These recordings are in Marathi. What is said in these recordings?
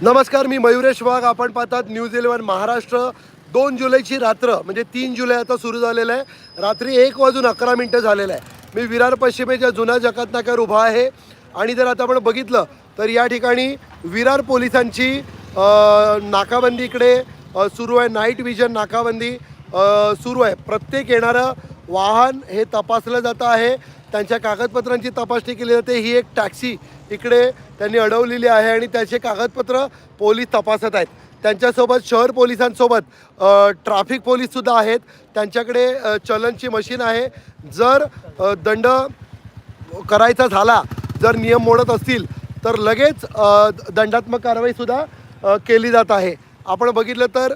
नमस्कार मी मयुरेश वाघ. आपण पाहतात न्यूज इलेव्हन महाराष्ट्र. दोन जुलैची रात्र म्हणजे तीन जुलै आता सुरू झालेलं आहे. रात्री एक वाजून अकरा मिनटं झालेलं आहे. मी विरार पश्चिमेच्या जुन्या जकात नाक्यावर उभा आहे. आणि जर आता आपण बघितलं तर या ठिकाणी विरार पोलिसांची नाकाबंदी इकडे सुरू आहे. नाईट विजन नाकाबंदी सुरू आहे. प्रत्येक येणारं वाहन हे तपासलं जातं आहे. त्यांच्या कागदपत्रांची तपासणी केली जाते. ही एक टॅक्सी इकडे त्यांनी अडवलेली आहे आणि त्याचे कागदपत्र पोलीस तपासत आहेत. त्यांच्यासोबत शहर पोलिसांसोबत ट्राफिक ट्रॅफिक पोलीससुद्धा आहेत. त्यांच्याकडे चलनची मशीन आहे. जर दंड करायचा झाला जर नियम मोडत असतील तर लगेच दंडात्मक कारवाईसुद्धा केली जात आहे. आपण बघितलं तर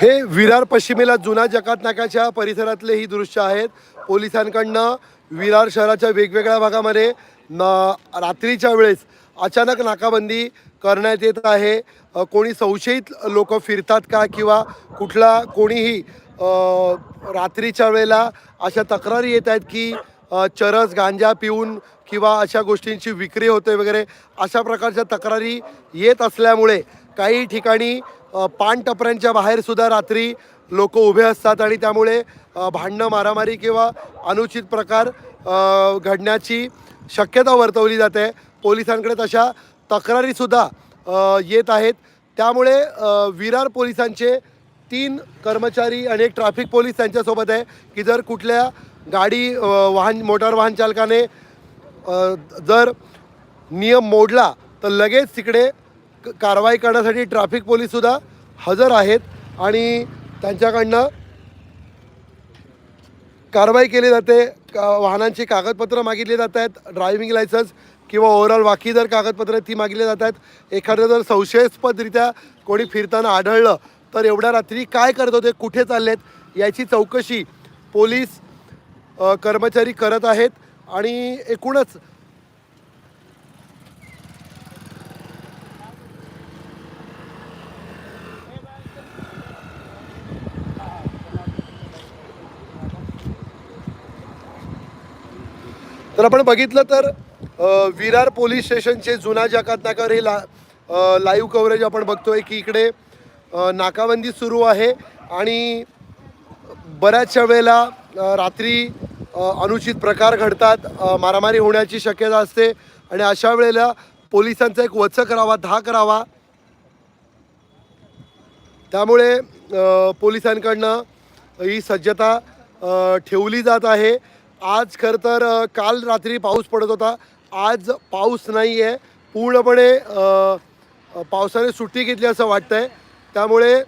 हे विरार पश्चिमेला जुना जकात नाक्याच्या परिसरातले ही दृश्य आहेत. पोलिसांकडनं विरार शहराच्या वेगवेगळ्या भागामध्ये न रात्रीच्या वेळेस अचानक नाकाबंदी करण्यात येत आहे. कोणी संशयित लोक फिरतात का किंवा कुठला कोणीही रात्रीच्या वेळेला अशा तक्रारी येत आहेत की चरस गांजा पिऊन किंवा अशा गोष्टींची विक्री होते वगैरे अशा प्रकारच्या तक्रारी येत असल्यामुळे काही ठिकाणी पानटपऱ्यांच्या बाहेरसुद्धा बाहेर सुद्धा रात्री लोक उभे असतात आणि त्यामुळे भांडणं मारामारी किंवा अनुचित प्रकार घडण्याची शक्यता वर्तवली जाते. पोलिसांकडे तशा तक्रारीसुद्धा येत आहेत. त्यामुळे विरार पोलिसांचे तीन कर्मचारी आणि एक ट्रॅफिक पोलीस त्यांच्यासोबत आहे की जर कुठल्या गाडी वाहन मोटार वाहन चालकाने जर नियम मोडला तर लगेच तिकडे क- कारवाई करण्यासाठी ट्रॅफिक पोलीससुद्धा हजर आहेत आणि त्यांच्याकडनं कारवाई केली जाते. का वाहनांची कागदपत्रं मागितली जात आहेत ड्रायव्हिंग लायसन्स किंवा ओव्हरऑल बाकी जर कागदपत्रं ती मागितली जात आहेत. एखादं जर संशयास्पदरित्या कोणी फिरताना आढळलं तर एवढ्या रात्री काय करत होते कुठे चाललेत याची चौकशी पोलीस कर्मचारी करत आहेत. आणि एकूणच तर आपण बघितलं तर विरार पोलीस स्टेशनचे जुना जकात नाकावर हे ला लाईव्ह कव्हरेज आपण बघतोय की इकडे नाकाबंदी सुरू आहे आणि बऱ्याचशा वेळेला रात्री अनुचित प्रकार घडतात मारामारी होण्याची शक्यता असते आणि अशा वेळेला पोलिसांचा एक वचक करावा धाक करावा. त्यामुळे पोलिसांकडनं ही सज्जता ठेवली जात आहे. आज खरं तर काल रात्री पाऊस पडत होता. आज पाऊस नाही आहे पूर्णपणे पावसाने सुट्टी घेतली असं वाटतं आहे त्यामुळे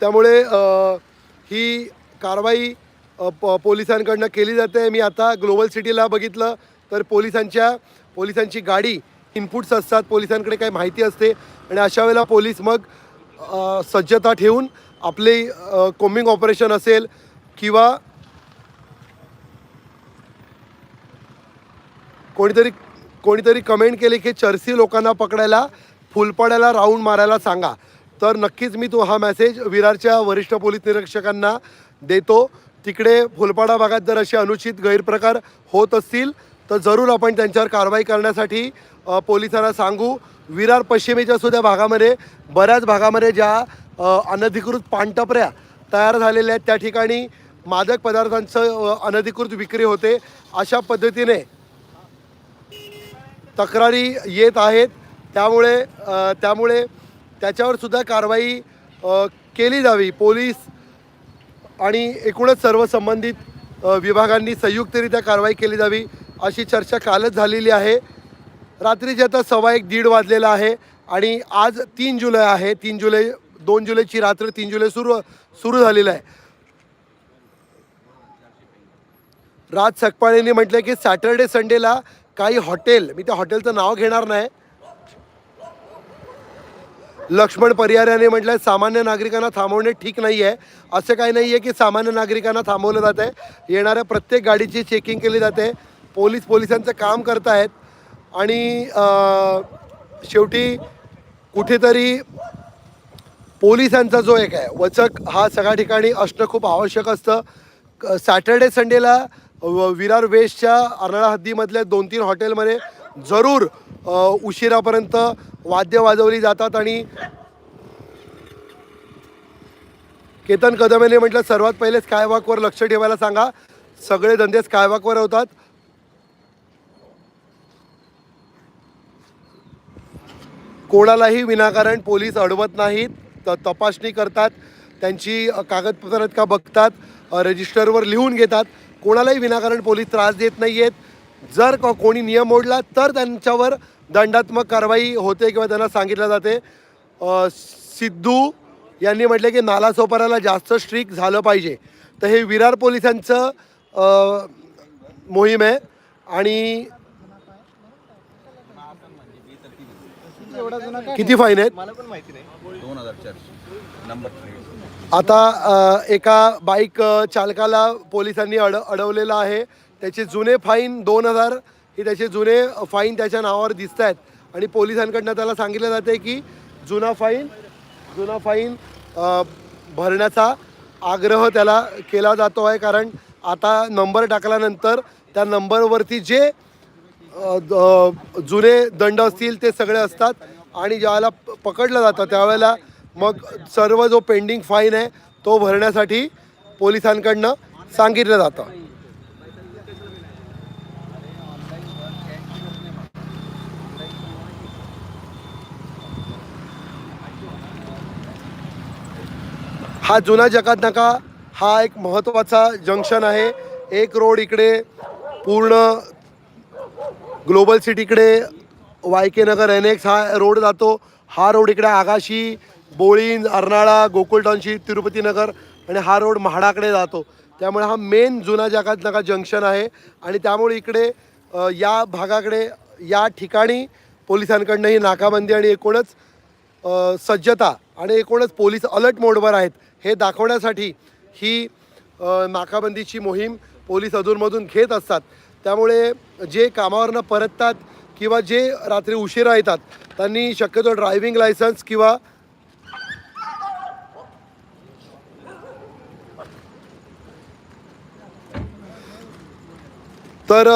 त्यामुळे ही कारवाई प पोलिसांकडनं केली जाते. मी आता ग्लोबल सिटीला बघितलं तर पोलिसांच्या पोलिसांची गाडी इनपुट्स असतात. पोलिसांकडे काही माहिती असते. आणि अशा वेळेला पोलीस मग सज्जता ठेवून आपले कोम्बिंग ऑपरेशन असेल किंवा कोणीतरी कोणीतरी कमेंट केली की चर्सी लोकांना पकडायला फुलपाड्याला राऊंड मारायला सांगा. तर नक्कीच मी तो हा मेसेज विरारच्या वरिष्ठ पोलीस निरीक्षकांना देतो. तिकडे फुलपाडा भागात जर असे अनुचित गैरप्रकार होत असतील तर जरूर आपण त्यांच्यावर कारवाई करण्यासाठी पोलिसांना सांगू. विरार पश्चिमेच्या सुद्धा भागामध्ये बऱ्याच भागामध्ये ज्या अनधिकृत पानटपऱ्या तयार झालेल्या आहेत. त्या ठिकाणी मादक पदार्थांचं अनधिकृत विक्री होते. अशा पद्धतीने तक्रारी येत आहेत. त्यामुळे त्यामुळे त्याच्यावर सुद्धा कारवाई केली जावी. पोलीस आणि एकूणच सर्व संबंधित विभागांनी संयुक्तरित्या कारवाई केली जावी अशी चर्चा कालच झालेली आहे. रात्रीचे आता सव्वा एक दीड वाजलेला आहे आणि आज तीन जुलै आहे. तीन जुलै दोन जुलैची रात्र तीन जुलै सुरू सुरू झालेलं आहे. राज सकपाळेंनी म्हटलं की सॅटर्डे संडेला काही हॉटेल मी त्या हॉटेलचं नाव घेणार नाही. लक्ष्मण परिहार म्हटलं सामान्य नागरिकांना थांबवणे ठीक नाही आहे असं काही नाही आहे की सामान्य नागरिकांना थांबवलं जात आहे येणाऱ्या प्रत्येक गाडीची चेकिंग केली जाते. पोलीस पोलिसांचं काम करत आहेत आणि शेवटी कुठेतरी पोलिसांचा जो एक आहे वचक हा सगळ्या ठिकाणी असणं खूप आवश्यक असतं. क- सॅटर्डे संडेला व- विरार वेस्टच्या अर्नाळा हद्दीमधल्या दोन तीन हॉटेलमध्ये जरूर उशिरापर्यंत वाद्य वाजवली जातात आणि केतन कदम यांनी म्हटलं सर्वात पहिले स्कायवॉकवर लक्ष ठेवायला सांगा. सगळे धंदे स्कायवॉकवर होतात. कोणालाही विनाकारण पोलीस अडवत नाहीत. त तपासणी करतात त्यांची अ, कागदपत्र का बघतात रजिस्टरवर लिहून घेतात. कोणालाही विनाकारण पोलीस त्रास देत नाही आहेत जर कोणी नियम मोडला तर त्यांच्यावर दंडात्मक कारवाई होते किंवा त्यांना सांगितलं जाते. सिद्धू यांनी म्हटलं की नालासोपाराला जास्त स्ट्रिक झालं पाहिजे. तर हे विरार पोलिसांचं मोहीम आहे. आणि किती फाईन आहेत? दोन हजार चारशे. नंबर प्लेट आता अ, एका बाईक अ, चालकाला पोलिसांनी अड अडवलेलं आहे. त्याचे जुने फाईन दोन हजार हे त्याचे जुने फाईन त्याच्या नावावर दिसत आहेत. आणि पोलिसांकडनं त्याला सांगितलं जाते की जुना फाईन जुना फाईन अ, भरण्याचा आग्रह त्याला केला जातो आहे. कारण आता नंबर टाकल्यानंतर त्या नंबरवरती जे अ, द- जुने दंड असतील ते सगळे असतात. आणि ज्यावेळेला प- पकडलं जातं त्यावेळेला मग सर्व जो पेंडिंग फाईन आहे तो भरण्यासाठी पोलिसांकडनं सांगितलं जातं. हा जुना जकात नका हा एक महत्त्वाचा जंक्शन आहे. एक रोड इकडे पूर्ण global सिटीकडे Y K Nagar N X हा रोड जातो. हा रोड इकडे आगाशी बोळीन अर्नाळा गोकुळ टाउनशिप तिरुपती नगर आणि हा रोड म्हाडाकडे जातो. त्यामुळे हा मेन जुना जगात नका जंक्शन आहे आणि त्यामुळे इकडे या भागाकडे या ठिकाणी पोलिसांकडनं ही नाकाबंदी आणि एकूणच सज्जता आणि एकूणच पोलीस अलर्ट मोडवर आहेत. हे दाखवण्यासाठी ही नाकाबंदीची मोहीम पोलीस अधूनमधून घेत असतात. त्यामुळे जे कामावरनं परततात किंवा जे रात्री उशिरा येतात त्यांनी शक्यतो ड्रायव्हिंग लायसन्स किंवा तर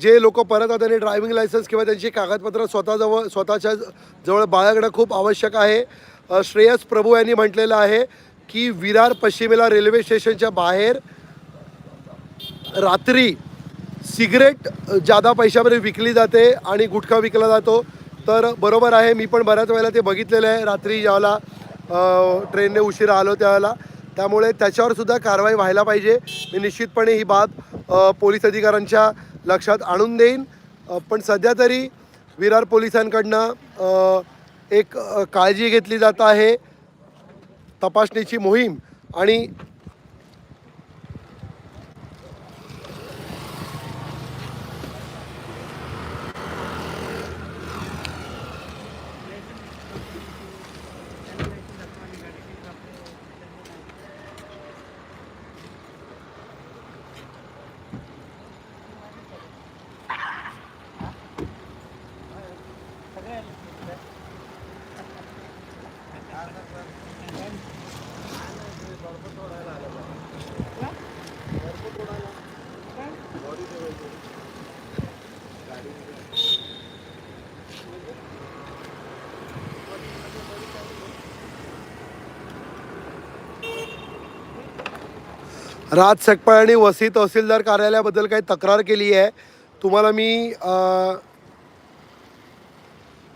जे लोक परत आहेत त्यांनी ड्रायव्हिंग लायसन्स किंवा त्यांची कागदपत्र स्वतःजवळ स्वतःच्या जवळ बाळगणं खूप आवश्यक आहे. श्रेयस प्रभू यांनी म्हटलेलं आहे की विरार पश्चिमेला रेल्वे स्टेशनच्या बाहेर रात्री सिगरेट जादा पैशामध्ये विकली जाते आणि गुटखा विकला जातो तर बरोबर आहे मी पण बऱ्याच वेळेला ते बघितलेलं आहे. रात्री ज्यावेळेला ट्रेनने उशिरा आलो त्यावेळेला. त्यामुळे त्याच्यावरसुद्धा कारवाई व्हायला पाहिजे. मी निश्चितपणे ही बाब पोलीस अधिकाऱ्यांच्या लक्षात आणून देईन. पण सध्या तरी विरार पोलिसांकडनं एक काळजी घेतली जात आहे. तपासणीची मोहीम आणि राज सकपाळ आणि वसी तहसीलदार कार्यालयाबद्दल काही तक्रार केली आहे. तुम्हाला मी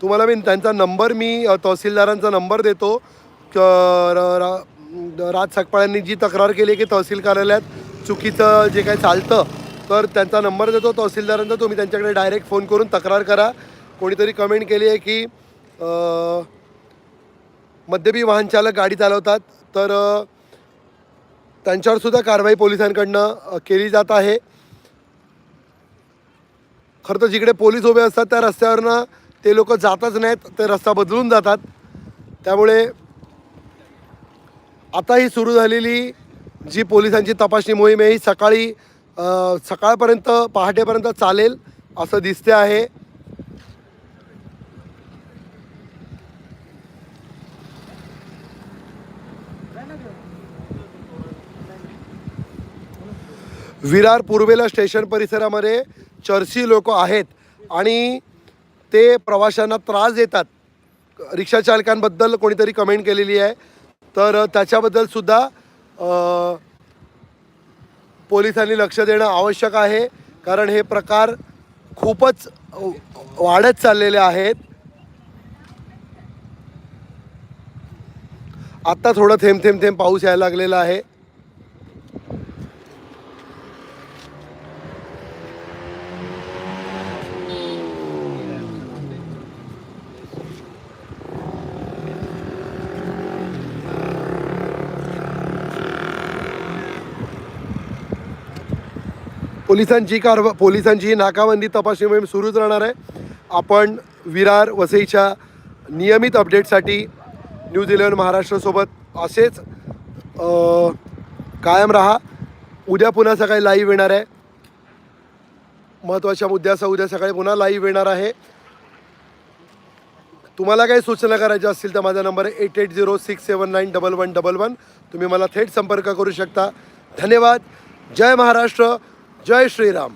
तुम्हाला मी त्यांचा नंबर मी तहसीलदारांचा नंबर देतो. राज सकपाळांनी जी तक्रार केली की तहसील कार्यालयात चुकीचं जे काही चालतं तर त्यांचा नंबर देतो. तहसीलदारांचा तुम्ही त्यांच्याकडे डायरेक्ट फोन करून तक्रार करा. कोणीतरी कमेंट केली आहे की मद्यपी वाहनचालक गाडी चालवतात तर त्यांच्यावर सुद्धा कारवाई पोलिसांकडनं केली जात आहे. खरं तर जिकडे पोलीस उभे असतात त्या रस्त्यावरनं ते लोक जातच नाहीत ते रस्ता बदलून जातात. त्यामुळे आता ही सुरू झालेली जी पोलिसांची तपासणी मोहीम आहे ही सकाळी सकाळपर्यंत पहाटेपर्यंत चालेल असं दिसते आहे. विरार पूर्वेला स्टेशन परिसरामध्ये चर्ची लोक आहेत आणि ते प्रवाशांना त्रास देतात. रिक्षा चालकांबद्दल कोणीतरी कमेंट केलेली आहे. तर त्याच्याबद्दल सुद्धा पोलिसांनी लक्ष देणं आवश्यक आहे. कारण हे प्रकार खूपच वाढत चाललेले आहेत. आत्ता थोडं थेंब थेंब थेंब पाऊस यायला लागलेला आहे. पोलिसांची कारवा पोलिसांची नाकाबंदी तपासणी मोहीम सुरूच राहणार आहे. आपण विरार वसईच्या नियमित अपडेटसाठी न्यूज इलेव्हन महाराष्ट्रासोबत असेच कायम राहा. उद्या पुन्हा सकाळी लाईव्ह येणार आहे. महत्त्वाच्या मुद्द्याचा उद्या सकाळी पुन्हा लाईव्ह येणार आहे. तुम्हाला काही सूचना करायच्या असतील तर माझा नंबर आहे eight eight zero six seven nine double one double one तुम्ही मला थेट संपर्क करू शकता. धन्यवाद. जय महाराष्ट्र. जय श्रीराम.